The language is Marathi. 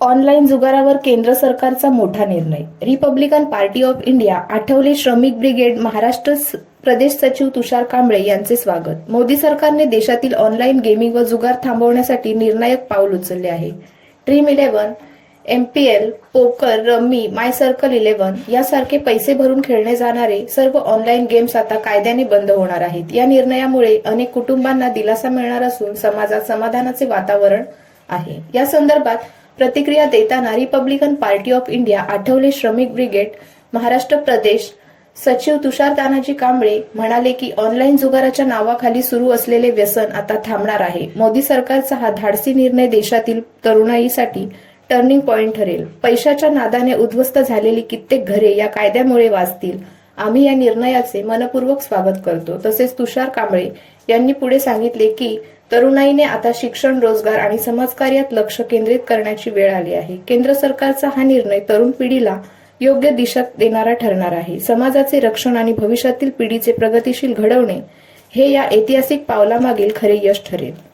ऑनलाईन जुगारावर केंद्र सरकारचा मोठा निर्णय. Republican Party of India Athawale श्रमिक ब्रिगेड महाराष्ट्र प्रदेश सचिव तुषार कांबळे यांचे स्वागत. मोदी सरकारने देशातील ऑनलाईन गेमिंग व जुगार थांबवण्यासाठी निर्णायक पाऊल उचलले आहे. Dream Eleven L poker rummy My Circle Eleven यासारखे पैसे भरून खेळले जाणारे सर्व ऑनलाईन गेम्स आता कायद्याने बंद होणार आहेत. या निर्णयामुळे अनेक कुटुंबांना दिलासा मिळणार असून समाजात समाधानाचे वातावरण आहे. या संदर्भात प्रतिक्रिया देताना Republican Party of India Athawale श्रमिक ब्रिगेड महाराष्ट्र प्रदेश सचिव तुषार तानाजी कांबळे म्हणाले की ऑनलाईन जुगाराच्या नावाखाली सुरू असलेले व्यसन आता थांबणार आहे. मोदी सरकारचा हा धाडसी निर्णय देशातील तरुणाईसाठी टर्निंग पॉइंट ठरेल. पैशाच्या नादाने उद्ध्वस्त झालेली कित्येक घरे या कायद्यामुळे वाचतील. आम्ही या निर्णयाचे मनपूर्वक स्वागत करतो. तसेच तुषार कांबळे यांनी पुढे सांगितले की तरुणाईने आता शिक्षण रोजगार आणि समाजकार्यात लक्ष केंद्रित करण्याची वेळ आली आहे. केंद्र सरकारचा हा निर्णय तरुण पिढीला योग्य दिशा देणारा ठरणार आहे. समाजाचे रक्षण आणि भविष्यातील पिढीचे प्रगतीशील घडवणे हे या ऐतिहासिक पावलामागील खरे यश ठरेल.